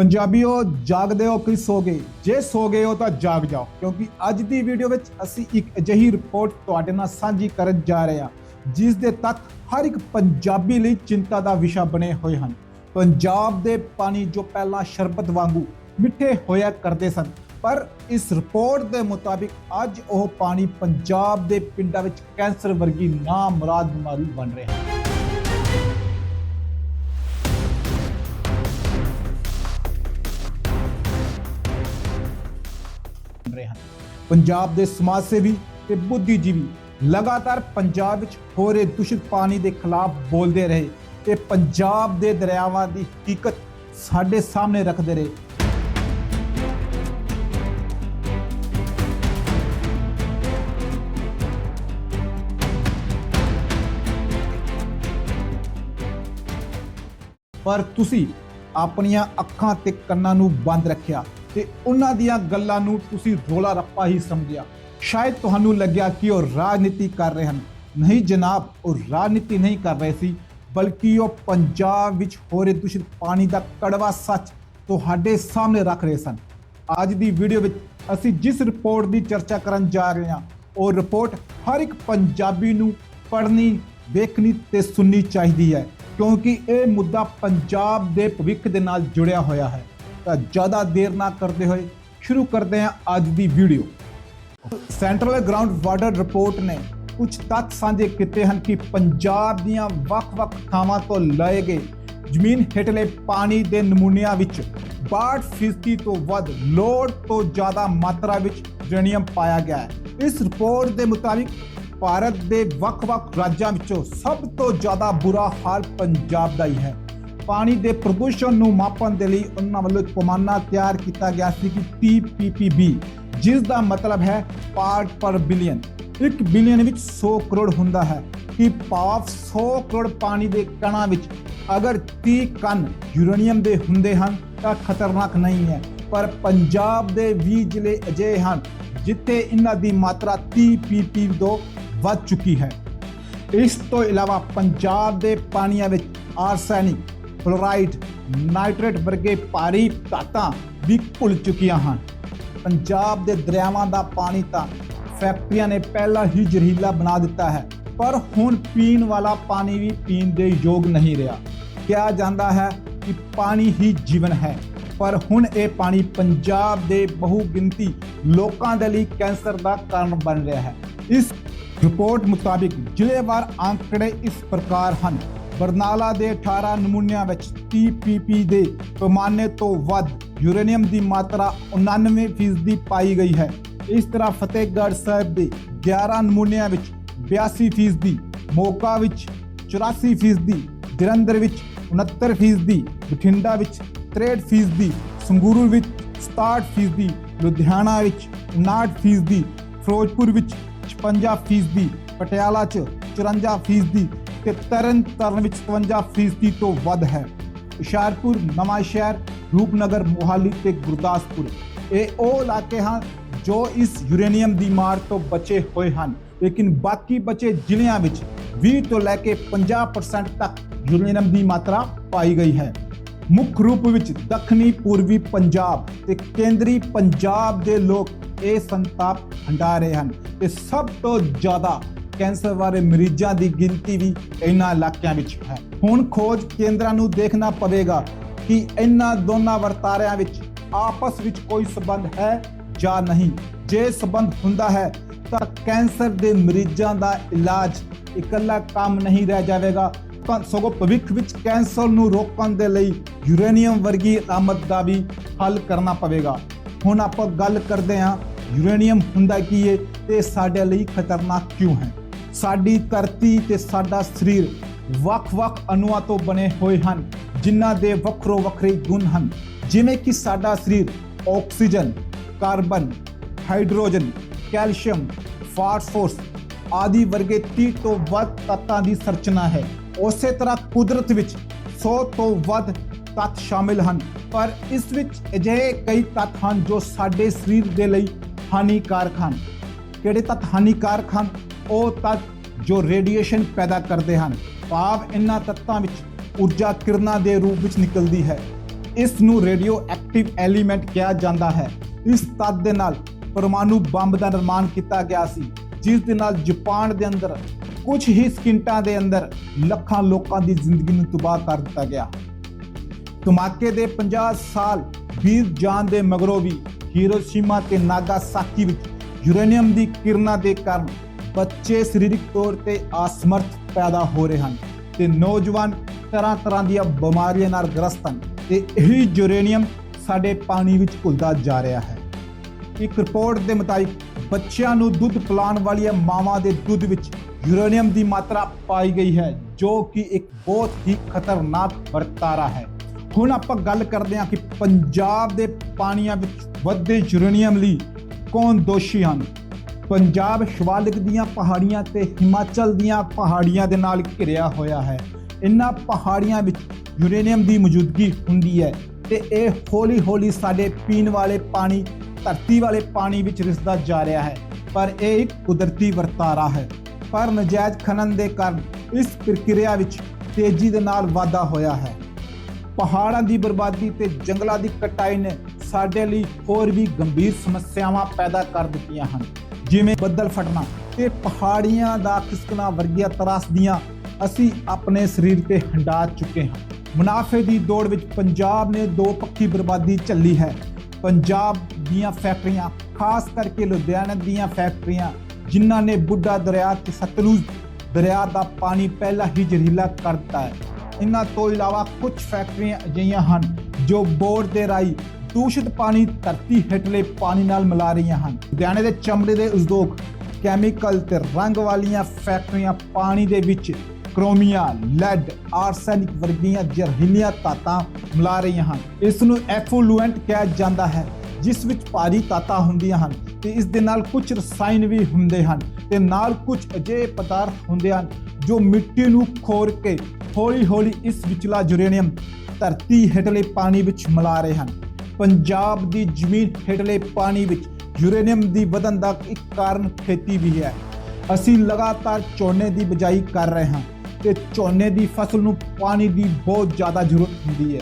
ਪੰਜਾਬੀਓ, ਜਾਗਦੇ ਹੋ ਕਿ ਸੋਗੇ ਜੇ ਸੋਗੇ ਹੋ ਤਾਂ ਜਾਗ ਜਾਓ, ਕਿਉਂਕਿ ਅੱਜ ਦੀ ਵੀਡੀਓ ਵਿੱਚ ਅਸੀਂ ਇੱਕ ਅਜਿਹੀ ਰਿਪੋਰਟ ਤੁਹਾਡੇ ਨਾਲ ਸਾਂਝੀ ਕਰਨ ਜਾ ਰਹੇ ਹਾਂ, ਜਿਸ ਦੇ ਤੱਤ ਹਰ ਇੱਕ ਪੰਜਾਬੀ ਲਈ ਚਿੰਤਾ ਦਾ ਵਿਸ਼ਾ ਬਣੇ ਹੋਏ ਹਨ। ਪੰਜਾਬ ਦੇ ਪਾਣੀ ਜੋ ਪਹਿਲਾਂ ਸ਼ਰਬਤ ਵਾਂਗੂ ਮਿੱਠੇ ਹੋਇਆ ਕਰਦੇ ਸਨ, ਪਰ ਇਸ ਰਿਪੋਰਟ ਦੇ ਮੁਤਾਬਿਕ ਅੱਜ ਉਹ ਪਾਣੀ ਪੰਜਾਬ ਦੇ ਪਿੰਡਾਂ ਵਿੱਚ ਕੈਂਸਰ ਵਰਗੀ ਨਾਮਰਾਦ ਬਿਮਾਰੀ ਬਣ ਰਿਹਾ ਹੈ। ਪੰਜਾਬ ਦੇ ਸਮਾਜ ਸੇਵੀ ਤੇ ਬੁੱਧੀਜੀਵੀ ਲਗਾਤਾਰ ਪੰਜਾਬ ਵਿੱਚ ਹੋ ਰਹੇ ਦੂਸ਼ਿਤ ਪਾਣੀ ਦੇ ਖਿਲਾਫ ਬੋਲਦੇ ਰਹੇ ਤੇ ਪੰਜਾਬ ਦੇ ਦਰਿਆਵਾਂ ਦੀ ਹਕੀਕਤ ਸਾਡੇ ਸਾਹਮਣੇ ਰੱਖਦੇ ਰਹੇ। ਪਰ ਤੁਸੀਂ ਆਪਣੀਆਂ ਅੱਖਾਂ ਤੇ ਕੰਨਾਂ ਨੂੰ ਬੰਦ ਰੱਖਿਆ। ਤੇ ਉਹਨਾਂ ਦੀਆਂ ਗੱਲਾਂ ਨੂੰ ਤੁਸੀਂ ਰੋਲਾ ਰੱਪਾ ਹੀ ਸਮਝਿਆ। ਸ਼ਾਇਦ ਤੁਹਾਨੂੰ ਲੱਗਿਆ ਕਿ ਉਹ ਰਾਜਨੀਤੀ ਕਰ ਰਹੇ ਹਨ। ਨਹੀਂ ਜਨਾਬ, ਉਹ ਰਾਜਨੀਤੀ ਨਹੀਂ ਕਰ ਰਹੇ ਸੀ, ਬਲਕਿ ਉਹ ਪੰਜਾਬ ਵਿੱਚ ਹੋ ਰਹੇ ਦੂਸ਼ਿਤ ਪਾਣੀ ਦਾ ਕੜਵਾ ਸੱਚ ਤੁਹਾਡੇ ਸਾਹਮਣੇ ਰੱਖ ਰਹੇ ਸਨ। ਅੱਜ ਦੀ ਵੀਡੀਓ ਵਿੱਚ ਅਸੀਂ ਜਿਸ ਰਿਪੋਰਟ ਦੀ ਚਰਚਾ ਕਰਨ ਜਾ ਰਹੇ ਹਾਂ, ਉਹ ਰਿਪੋਰਟ ਹਰ ਇੱਕ ਪੰਜਾਬੀ ਨੂੰ ਪੜ੍ਹਨੀ, ਵੇਖਣੀ ਤੇ ਸੁਣਨੀ ਚਾਹੀਦੀ ਹੈ, ਕਿਉਂਕਿ ਇਹ ਮੁੱਦਾ ਪੰਜਾਬ ਦੇ ਭਵਿੱਖ ਦੇ ਨਾਲ ਜੁੜਿਆ ਹੋਇਆ ਹੈ। ਤਾਂ ਜ਼ਿਆਦਾ ਦੇਰ ਨਾ ਕਰਦੇ ਹੋਏ ਸ਼ੁਰੂ ਕਰਦੇ ਹਾਂ ਅੱਜ ਦੀ video. Central ground water report ਨੇ ਕੁਝ ਤੱਥ ਸਾਂਝੇ ਕੀਤੇ ਹਨ ਕਿ ਪੰਜਾਬ ਦੀਆਂ ਵੱਖ-ਵੱਖ ਥਾਵਾਂ ਤੋਂ ਲਏ ਗਏ ਜ਼ਮੀਨ ਹੇਠਲੇ ਪਾਣੀ ਦੇ ਨਮੂਨਿਆਂ ਵਿੱਚ 62% ਤੋਂ ਵੱਧ ਲੋੜ ਤੋਂ ਜ਼ਿਆਦਾ ਮਾਤਰਾ ਵਿੱਚ ਯੂਰੇਨੀਅਮ ਪਾਇਆ ਗਿਆ ਹੈ। ਇਸ ਰਿਪੋਰਟ ਦੇ ਮੁਤਾਬਿਕ ਭਾਰਤ ਦੇ ਵੱਖ-ਵੱਖ ਰਾਜਾਂ ਵਿੱਚੋਂ ਸਭ ਤੋਂ ਜ਼ਿਆਦਾ ਬੁਰਾ ਹਾਲ ਪੰਜਾਬ ਦਾ ਹੀ ਹੈ। ਪਾਣੀ ਦੇ ਪ੍ਰਦੂਸ਼ਣ ਨੂੰ ਮਾਪਣ ਦੇ ਲਈ ਉਹਨਾਂ ਵੱਲੋਂ ਇੱਕ ਪੈਮਾਨਾ ਤਿਆਰ ਕੀਤਾ ਗਿਆ ਸੀ ਕਿ PPPB ਜਿਸ ਦਾ ਮਤਲਬ ਹੈ ਪਾਰਟ ਪਰ ਬਿਲੀਅਨ 1 ਬਿਲੀਅਨ ਵਿੱਚ 100 ਕਰੋੜ ਹੁੰਦਾ ਹੈ ਕਿ ਭਾਵ 100 ਕਰੋੜ ਪਾਣੀ ਦੇ ਕਣਾਂ ਵਿੱਚ ਅਗਰ 30 ਕਣ ਯੂਰੇਨੀਅਮ ਦੇ ਹੁੰਦੇ ਹਨ, ਤਾਂ ਖਤਰਨਾਕ ਨਹੀਂ ਹੈ। ਪਰ ਪੰਜਾਬ ਦੇ 20 ਜ਼ਿਲ੍ਹੇ ਅਜਿਹੇ ਹਨ ਜਿੱਥੇ ਇਹਨਾਂ ਦੀ ਮਾਤਰਾ 30 ppb ਤੋਂ ਵੱਧ ਚੁੱਕੀ ਹੈ। ਇਸ ਤੋਂ ਇਲਾਵਾ ਪੰਜਾਬ ਦੇ ਪਾਣੀਆਂ ਵਿੱਚ ਆਰਸੈਨਿਕ ਫਲੋਰਾਈਡ ਨਾਈਟ੍ਰੇਟ ਵਰਗੇ ਭਾਰੀ ਧਾਤਾਂ ਵੀ ਘੁਲ ਚੁੱਕੀਆਂ ਹਨ। ਪੰਜਾਬ ਦੇ ਦਰਿਆਵਾਂ ਦਾ ਪਾਣੀ ਤਾਂ ਫੈਕਟਰੀਆਂ ਨੇ ਪਹਿਲਾਂ ਹੀ ਜ਼ਹਿਰੀਲਾ ਬਣਾ ਦਿੱਤਾ ਹੈ, ਪਰ ਹੁਣ ਪੀਣ ਵਾਲਾ ਪਾਣੀ ਵੀ ਪੀਣ ਦੇ ਯੋਗ ਨਹੀਂ ਰਿਹਾ। ਕਿਹਾ ਜਾਂਦਾ ਹੈ ਕਿ ਪਾਣੀ ਹੀ ਜੀਵਨ ਹੈ, ਪਰ ਹੁਣ ਇਹ ਪਾਣੀ ਪੰਜਾਬ ਦੇ ਬਹੁਗਿਣਤੀ ਲੋਕਾਂ ਦੇ ਲਈ ਕੈਂਸਰ ਦਾ ਕਾਰਨ ਬਣ ਰਿਹਾ ਹੈ। ਇਸ ਰਿਪੋਰਟ ਮੁਤਾਬਿਕ ਜ਼ਿਲ੍ਹੇਵਾਰ ਅੰਕੜੇ ਇਸ ਪ੍ਰਕਾਰ ਹਨ। ਬਰਨਾਲਾ ਦੇ 18 ਨਮੂਨਿਆਂ ਵਿੱਚ 30 ppb ਦੇ ਪੈਮਾਨੇ ਤੋਂ ਵੱਧ ਯੂਰੇਨੀਅਮ ਦੀ ਮਾਤਰਾ 99% ਪਾਈ ਗਈ ਹੈ। ਇਸ ਤਰ੍ਹਾਂ ਫਤਿਹਗੜ੍ਹ ਸਾਹਿਬ ਦੇ 11 ਨਮੂਨਿਆਂ ਵਿੱਚ 82% ਦੀ ਮੋਗਾ ਵਿੱਚ 84% ਜਲੰਧਰ ਵਿੱਚ 69% ਬਠਿੰਡਾ ਵਿੱਚ 63% ਸੰਗਰੂਰ ਵਿੱਚ 67% ਲੁਧਿਆਣਾ ਵਿੱਚ 59% ਫਿਰੋਜ਼ਪੁਰ ਵਿੱਚ 56% ਪਟਿਆਲਾ 'ਚ 54% ਤੇ ਤਰਨ ਤਾਰਨ ਵਿੱਚ 57% ਤੋਂ ਵੱਧ ਹੈ। ਹੁਸ਼ਿਆਰਪੁਰ ਨਵਾਂ ਸ਼ਹਿਰ ਰੂਪਨਗਰ, ਮੋਹਾਲੀ ਤੇ ਗੁਰਦਾਸਪੁਰ। ਇਹ ਉਹ ਇਲਾਕੇ ਹਨ ਜੋ ਇਸ ਯੂਰੇਨੀਅਮ ਦੀ ਮਾਰ ਤੋਂ ਬਚੇ ਹੋਏ ਹਨ। ਲੇਕਿਨ ਬਾਕੀ ਬਚੇ ਜ਼ਿਲ੍ਹਿਆਂ ਵਿੱਚ 20 ਤੋਂ ਲੈ ਕੇ 50% ਤੱਕ ਯੂਰੇਨੀਅਮ ਦੀ ਮਾਤਰਾ ਪਾਈ ਗਈ ਹੈ। ਮੁੱਖ ਰੂਪ ਵਿੱਚ ਦੱਖਣੀ, ਪੂਰਬੀ ਪੰਜਾਬ ਤੇ ਕੇਂਦਰੀ ਪੰਜਾਬ ਦੇ ਲੋਕ ਇਹ ਸੰਤਾਪ ਹੰਡਾ ਰਹੇ ਹਨ। ਤੇ ਸਭ ਤੋਂ ਜ਼ਿਆਦਾ ਕੈਂਸਰ ਵਾਲੇ ਮਰੀਜ਼ਾਂ ਦੀ ਗਿਣਤੀ ਵੀ ਇਹਨਾਂ ਇਲਾਕਿਆਂ ਵਿੱਚ ਹੈ। ਹੁਣ ਖੋਜ ਕੇਂਦਰਾਂ ਨੂੰ ਦੇਖਣਾ ਪਵੇਗਾ ਕਿ ਇਹਨਾਂ ਦੋਨਾਂ ਵਰਤਾਰਿਆਂ ਵਿੱਚ ਆਪਸ ਵਿੱਚ ਕੋਈ ਸਬੰਧ ਹੈ ਜਾਂ ਨਹੀਂ। ਜੇ ਸਬੰਧ ਹੁੰਦਾ ਹੈ, ਤਾਂ ਕੈਂਸਰ ਦੇ ਮਰੀਜ਼ਾਂ ਦਾ ਇਲਾਜ ਇਕੱਲਾ ਕੰਮ ਨਹੀਂ ਰਹਿ ਜਾਵੇਗਾ। ਤਾਂ ਸਗੋਂ ਭਵਿੱਖ ਵਿੱਚ ਕੈਂਸਰ ਨੂੰ ਰੋਕਣ ਦੇ ਲਈ ਯੂਰੇਨੀਅਮ ਵਰਗੀ ਆਮਦ ਦਾ ਵੀ ਹੱਲ ਕਰਨਾ ਪਵੇਗਾ। ਹੁਣ ਆਪਾਂ ਗੱਲ ਕਰਦੇ ਹਾਂ, ਯੂਰੇਨੀਅਮ ਹੁੰਦਾ ਕੀ ਹੈ ਤੇ ਸਾਡੇ ਲਈ ਖਤਰਨਾਕ ਕਿਉਂ ਹੈ? ਸਾਡੀ ਧਰਤੀ ਤੇ ਸਾਡਾ ਸਰੀਰ ਵੱਖ-ਵੱਖ ਅਣੂਆਂ ਤੋਂ ਬਣੇ ਹੋਏ ਹਨ, ਜਿਨ੍ਹਾਂ ਦੇ ਵੱਖਰੋ ਵੱਖਰੇ ਗੁਣ ਹਨ। ਜਿਵੇਂ ਕਿ ਸਾਡਾ ਸਰੀਰ oxygen, carbon, hydrogen, calcium, phosphorus ਆਦਿ ਵਰਗੇ 30 ਤੋਂ ਵੱਧ ਤੱਤਾਂ ਦੀ ਸੰਰਚਨਾ ਹੈ। ਉਸੇ ਤਰ੍ਹਾਂ ਕੁਦਰਤ ਵਿੱਚ 100 ਤੋਂ ਵੱਧ ਤੱਤ ਸ਼ਾਮਿਲ ਹਨ, ਪਰ ਇਸ ਵਿੱਚ ਅਜਿਹੇ ਕਈ ਤੱਤ ਹਨ ਜੋ ਸਾਡੇ ਸਰੀਰ ਦੇ ਲਈ ਹਾਨੀਕਾਰਕ ਹਨ। ਕਿਹੜੇ ਤੱਤ ਹਾਨੀਕਾਰਕ ਹਨ? ਉਹ ਤੱਤ ਜੋ ਰੇਡੀਏਸ਼ਨ ਪੈਦਾ ਕਰਦੇ ਹਨ। ਭਾਵ ਇਹਨਾਂ ਤੱਤਾਂ ਵਿੱਚ ਊਰਜਾ ਕਿਰਨਾਂ ਦੇ ਰੂਪ ਵਿੱਚ ਨਿਕਲਦੀ ਹੈ। ਇਸ ਨੂੰ ਰੇਡੀਓ ਐਕਟਿਵ ਐਲੀਮੈਂਟ ਕਿਹਾ ਜਾਂਦਾ ਹੈ। ਇਸ ਤੱਤ ਦੇ ਨਾਲ ਪਰਮਾਣੂ ਬੰਬ ਦਾ ਨਿਰਮਾਣ ਕੀਤਾ ਗਿਆ ਸੀ, ਜਿਸ ਦੇ ਨਾਲ ਜਾਪਾਨ ਦੇ ਅੰਦਰ ਕੁਝ ਹੀ ਸਕਿੰਟਾਂ ਦੇ ਅੰਦਰ ਲੱਖਾਂ ਲੋਕਾਂ ਦੀ ਜ਼ਿੰਦਗੀ ਨੂੰ ਤਬਾਹ ਕਰ ਦਿੱਤਾ ਗਿਆ। ਧਮਾਕੇ ਦੇ 50 ਸਾਲ ਬੀਤ ਜਾਣ ਦੇ ਮਗਰੋਂ ਵੀ ਹੀਰੋਸ਼ੀਮਾ ਤੇ ਨਾਗਾਸਾਕੀ ਵਿੱਚ ਯੂਰੇਨੀਅਮ ਦੀ ਕਿਰਨਾਂ ਦੇ ਕਾਰਨ ਬੱਚੇ ਸਰੀਰਕ ਤੌਰ ਤੇ ਅਸਮਰਥ ਪੈਦਾ ਹੋ ਰਹੇ ਹਨ ਤੇ ਨੌਜਵਾਨ ਤਰ੍ਹਾਂ ਤਰ੍ਹਾਂ ਦੀਆਂ ਬਿਮਾਰੀਆਂ ਨਾਲ ਗ੍ਰਸਤ ਹਨ ਤੇ ਇਹੀ ਯੂਰੇਨੀਅਮ ਸਾਡੇ ਪਾਣੀ ਵਿੱਚ ਘੁਲਦਾ ਜਾ ਰਿਹਾ ਹੈ। ਇੱਕ ਰਿਪੋਰਟ ਦੇ ਮੁਤਾਬਿਕ ਬੱਚਿਆਂ ਨੂੰ ਦੁੱਧ ਪਿਲਾਉਣ ਵਾਲੀਆਂ ਮਾਵਾਂ ਦੇ ਦੁੱਧ ਵਿੱਚ ਯੂਰੇਨੀਅਮ ਦੀ ਮਾਤਰਾ ਪਾਈ ਗਈ ਹੈ, ਜੋ ਕਿ ਇੱਕ ਬਹੁਤ ਹੀ ਖਤਰਨਾਕ ਵਰਤਾਰਾ ਹੈ। ਹੁਣ ਆਪਾਂ ਗੱਲ ਕਰਦੇ ਹਾਂ ਕਿ ਪੰਜਾਬ ਦੇ ਪਾਣੀਆਂ ਵਿੱਚ ਵੱਧਦੇ ਯੂਰੇਨੀਅਮ ਲਈ ਕੌਣ ਦੋਸ਼ੀ ਹਨ। ਪੰਜਾਬ ਸ਼ਿਵਾਲਿਕ ਦੀਆਂ ਪਹਾੜੀਆਂ ਤੇ ਹਿਮਾਚਲ ਦੀਆਂ ਪਹਾੜੀਆਂ ਦੇ ਨਾਲ ਘਿਰਿਆ ਹੋਇਆ ਹੈ। ਇਨ੍ਹਾਂ ਪਹਾੜੀਆਂ ਵਿੱਚ ਯੂਰੇਨੀਅਮ ਦੀ ਮੌਜੂਦਗੀ ਹੁੰਦੀ ਹੈ ਤੇ ਇਹ ਹੌਲੀ-ਹੌਲੀ ਸਾਡੇ ਪੀਣ ਵਾਲੇ ਪਾਣੀ, ਧਰਤੀ ਵਾਲੇ ਪਾਣੀ ਵਿੱਚ ਰਿਸਦਾ ਜਾ ਰਿਹਾ ਹੈ, ਪਰ ਇਹ ਇੱਕ ਕੁਦਰਤੀ ਵਰਤਾਰਾ ਹੈ। ਪਰ ਨਜਾਇਜ਼ ਖਨਨ ਦੇ ਕਾਰਨ ਇਸ ਪ੍ਰਕਿਰਿਆ ਵਿੱਚ ਤੇਜ਼ੀ ਦੇ ਨਾਲ ਵਾਧਾ ਹੋਇਆ ਹੈ। ਪਹਾੜਾਂ ਦੀ ਬਰਬਾਦੀ ਤੇ ਜੰਗਲਾਂ ਦੀ ਕਟਾਈ ਨੇ ਸਾਡੇ ਲਈ ਹੋਰ ਵੀ ਗੰਭੀਰ ਸਮੱਸਿਆਵਾਂ ਪੈਦਾ ਕਰ ਦਿੱਤੀਆਂ ਹਨ। ਜਿਵੇਂ ਬੱਦਲ ਫਟਣਾ ਤੇ ਪਹਾੜੀਆਂ ਦਾ ਖਿਸਕਣਾ ਵਰਗੀਆਂ ਤਰਾਸਦੀਆਂ ਅਸੀਂ ਆਪਣੇ ਸਰੀਰ ਤੇ ਹੰਡਾ ਚੁੱਕੇ ਹਾਂ। ਮੁਨਾਫੇ ਦੀ ਦੌੜ ਵਿੱਚ ਪੰਜਾਬ ਨੇ ਦੋ ਪੱਖੀ ਬਰਬਾਦੀ ਝੱਲੀ ਹੈ। ਪੰਜਾਬ ਦੀਆਂ ਫੈਕਟਰੀਆਂ, ਖਾਸ ਕਰਕੇ ਲੁਧਿਆਣਾ ਦੀਆਂ ਫੈਕਟਰੀਆਂ, ਜਿਨ੍ਹਾਂ ਨੇ ਬੁੱਢਾ ਦਰਿਆ ਤੇ ਸਤਲੁਜ ਦਰਿਆ ਦਾ ਪਾਣੀ ਪਹਿਲਾਂ ਹੀ ਜ਼ਹਿਰੀਲਾ ਕਰ ਦਿੱਤਾ ਹੈ। ਇਹਨਾਂ ਤੋਂ ਇਲਾਵਾ ਕੁਝ ਫੈਕਟਰੀਆਂ ਅਜਿਹੀਆਂ ਹਨ ਜੋ ਬੋਰ ਦੇ ਰਾਈ ਦੂਸ਼ਿਤ ਪਾਣੀ ਧਰਤੀ ਹੇਠਲੇ ਪਾਣੀ ਨਾਲ ਮਿਲਾ ਰਹੀਆਂ ਹਨ। ਲੁਧਿਆਣੇ ਦੇ ਚਮੜੇ ਦੇ ਉਦਯੋਗ ਕੈਮੀਕਲ ਤੇ ਰੰਗ ਵਾਲੀਆਂ ਫੈਕਟਰੀਆਂ ਪਾਣੀ ਦੇ ਵਿੱਚ ਕ੍ਰੋਮੀਆ, ਲੈਡ, ਆਰਸੈਨਿਕ ਵਰਗੀਆਂ ਜ਼ਹਿਰੀਲੀਆਂ ਤਾਤਾਂ ਮਿਲਾ ਰਹੀਆਂ ਹਨ। ਇਸ ਨੂੰ ਐਫਲੂਐਂਟ ਕਿਹਾ ਜਾਂਦਾ ਹੈ, ਜਿਸ ਵਿੱਚ ਭਾਰੀ ਤਾਤਾਂ ਹੁੰਦੀਆਂ ਹਨ ਤੇ ਇਸ ਦੇ ਨਾਲ ਕੁਝ ਰਸਾਇਣ ਵੀ ਹੁੰਦੇ ਹਨ ਤੇ ਨਾਲ ਕੁਝ ਅਜਿਹੇ ਪਦਾਰਥ ਹੁੰਦੇ ਹਨ ਜੋ ਮਿੱਟੀ ਨੂੰ ਖੋਰ ਕੇ ਹੌਲੀ-ਹੌਲੀ ਇਸ ਵਿਚਲਾ ਯੂਰੇਨੀਅਮ ਧਰਤੀ ਹੇਠਲੇ ਪਾਣੀ ਵਿੱਚ ਮਿਲਾ ਰਹੇ ਹਨ। ਪੰਜਾਬ ਦੀ ਜ਼ਮੀਨ ਹੇਠਲੇ ਪਾਣੀ ਵਿੱਚ ਯੂਰੇਨੀਅਮ ਦੀ ਵਧਣ ਦਾ ਇੱਕ ਕਾਰਨ ਖੇਤੀ ਵੀ ਹੈ। ਅਸੀਂ ਲਗਾਤਾਰ ਝੋਨੇ ਦੀ ਬਿਜਾਈ ਕਰ ਰਹੇ ਹਾਂ ਤੇ ਝੋਨੇ ਦੀ ਫਸਲ ਨੂੰ ਪਾਣੀ ਦੀ ਬਹੁਤ ਜ਼ਿਆਦਾ ਜ਼ਰੂਰਤ ਹੁੰਦੀ ਹੈ।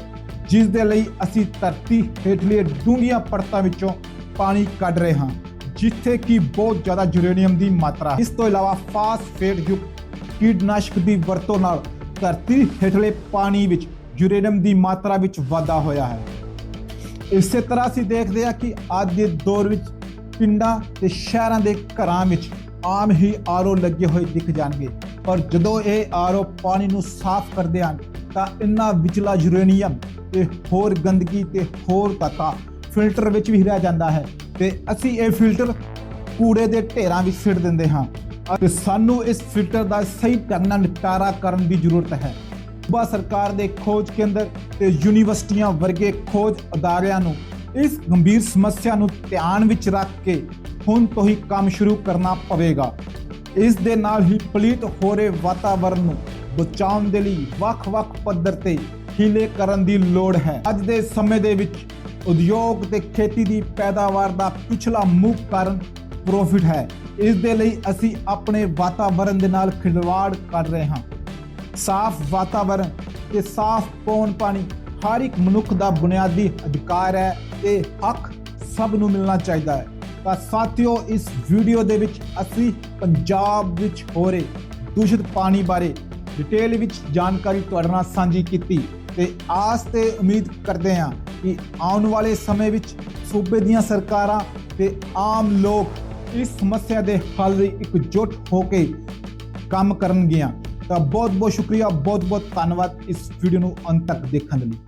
ਜਿਸ ਦੇ ਲਈ ਅਸੀਂ ਧਰਤੀ ਹੇਠਲੇ ਡੂੰਘੀਆਂ ਪਰਤਾਂ ਵਿੱਚੋਂ ਪਾਣੀ ਕੱਢ ਰਹੇ ਹਾਂ, ਜਿੱਥੇ ਕਿ ਬਹੁਤ ਜ਼ਿਆਦਾ ਯੂਰੇਨੀਅਮ ਦੀ ਮਾਤਰਾ ਇਸ ਤੋਂ ਇਲਾਵਾ ਫਾਸਫੇਟ ਯੁਕਤ ਕੀਟਨਾਸ਼ਕ ਦੀ ਵਰਤੋਂ ਨਾਲ ਧਰਤੀ ਹੇਠਲੇ ਪਾਣੀ ਵਿੱਚ ਯੂਰੇਨੀਅਮ ਦੀ ਮਾਤਰਾ ਵਿੱਚ ਵਾਧਾ ਹੋਇਆ ਹੈ। ਇਸੇ ਤਰ੍ਹਾਂ ਅਸੀਂ ਦੇਖਦੇ ਹਾਂ ਕਿ ਅੱਜ ਦੇ ਦੌਰ ਵਿੱਚ ਪਿੰਡਾਂ ਤੇ ਸ਼ਹਿਰਾਂ ਦੇ ਘਰਾਂ ਵਿੱਚ ਆਮ ਹੀ ਆਰਓ ਲੱਗੇ ਹੋਏ ਦਿਖ ਜਾਣਗੇ। ਪਰ ਜਦੋਂ ਇਹ ਆਰਓ ਪਾਣੀ ਨੂੰ ਸਾਫ਼ ਕਰਦੇ ਹਨ, ਤਾਂ ਇੰਨਾ ਵਿਚਲਾ ਯੂਰੇਨੀਅਮ ਤੇ ਹੋਰ ਗੰਦਗੀ ਤੇ ਹੋਰ ਤੱਤਾ ਫਿਲਟਰ ਵਿੱਚ ਵੀ ਰਹਿ ਜਾਂਦਾ ਹੈ ਤੇ ਅਸੀਂ ਇਹ ਫਿਲਟਰ ਕੂੜੇ ਦੇ ਢੇਰਾਂ ਵਿੱਚ ਸਿੱਟ ਦਿੰਦੇ ਹਾਂ। ਅਤੇ ਸਾਨੂੰ ਇਸ ਫਿਲਟਰ ਦਾ ਸਹੀ ਢੰਗ ਨਾਲ ਨਿਪਟਾਰਾ ਕਰਨ ਦੀ ਜ਼ਰੂਰਤ ਹੈ। ਸੂਬਾ ਸਰਕਾਰ ਦੇ ਖੋਜ ਕੇਂਦਰ ਤੇ ਯੂਨੀਵਰਸਿਟੀਆਂ ਵਰਗੇ ਖੋਜ ਅਦਾਰਿਆਂ ਨੂੰ ਇਸ ਗੰਭੀਰ ਸਮੱਸਿਆ ਨੂੰ ਧਿਆਨ ਵਿੱਚ ਰੱਖ ਕੇ ਹੁਣ ਤੋਂ ਹੀ ਕੰਮ ਸ਼ੁਰੂ ਕਰਨਾ ਪਵੇਗਾ। ਇਸ ਦੇ ਨਾਲ ਹੀ ਪਲੀਤ ਹੋ ਰਹੇ ਵਾਤਾਵਰਣ ਨੂੰ ਬਚਾਉਣ ਦੇ ਲਈ ਵੱਖ-ਵੱਖ ਪੱਧਰ ਤੇ ਹੀਲੇ ਕਰਨ ਦੀ ਲੋੜ ਹੈ। ਅੱਜ ਦੇ ਸਮੇਂ ਦੇ ਵਿੱਚ ਉਦਯੋਗ ਤੇ ਖੇਤੀ ਦੀ ਪੈਦਾਵਾਰ ਦਾ ਪਿਛਲਾ ਮੁੱਖ ਕਾਰਨ ਪ੍ਰੋਫਿਟ ਹੈ। ਇਸ ਦੇ ਲਈ ਅਸੀਂ ਆਪਣੇ ਵਾਤਾਵਰਣ ਦੇ ਨਾਲ ਖਿਲਵਾੜ ਕਰ ਰਹੇ ਹਾਂ। ਸਾਫ਼ ਵਾਤਾਵਰਣ ਤੇ ਸਾਫ਼ ਪੌਣ ਪਾਣੀ ਹਰ ਇੱਕ ਮਨੁੱਖ ਦਾ ਬੁਨਿਆਦੀ ਅਧਿਕਾਰ ਹੈ ਤੇ ਹੱਕ ਸਭ ਨੂੰ ਮਿਲਣਾ ਚਾਹੀਦਾ ਹੈ। ਤਾਂ ਸਾਥੀਓ, ਇਸ ਵੀਡੀਓ ਦੇ ਵਿੱਚ ਅਸੀਂ ਪੰਜਾਬ ਵਿੱਚ ਹੋ ਰਹੇ ਦੂਸ਼ਿਤ ਪਾਣੀ ਬਾਰੇ ਡਿਟੇਲ ਵਿੱਚ ਜਾਣਕਾਰੀ ਤੁਹਾਡੇ ਨਾਲ ਸਾਂਝੀ ਕੀਤੀ ਤੇ ਆਸ ਤੇ ਉਮੀਦ ਕਰਦੇ ਹਾਂ ਕਿ ਆਉਣ ਵਾਲੇ ਸਮੇਂ ਵਿੱਚ ਸੂਬੇ ਦੀਆਂ ਸਰਕਾਰਾਂ ਤੇ ਆਮ ਲੋਕ ਇਸ ਸਮੱਸਿਆ ਦੇ ਹੱਲ ਲਈ ਇਕਜੁੱਟ ਹੋ ਕੇ ਕੰਮ ਕਰਨਗੀਆਂ। ਤਾਂ ਬਹੁਤ ਬਹੁਤ ਸ਼ੁਕਰੀਆ ਬਹੁਤ ਬਹੁਤ ਧੰਨਵਾਦ ਇਸ ਵੀਡੀਓ ਨੂੰ ਅੰਤ ਤੱਕ ਦੇਖਣ ਲਈ।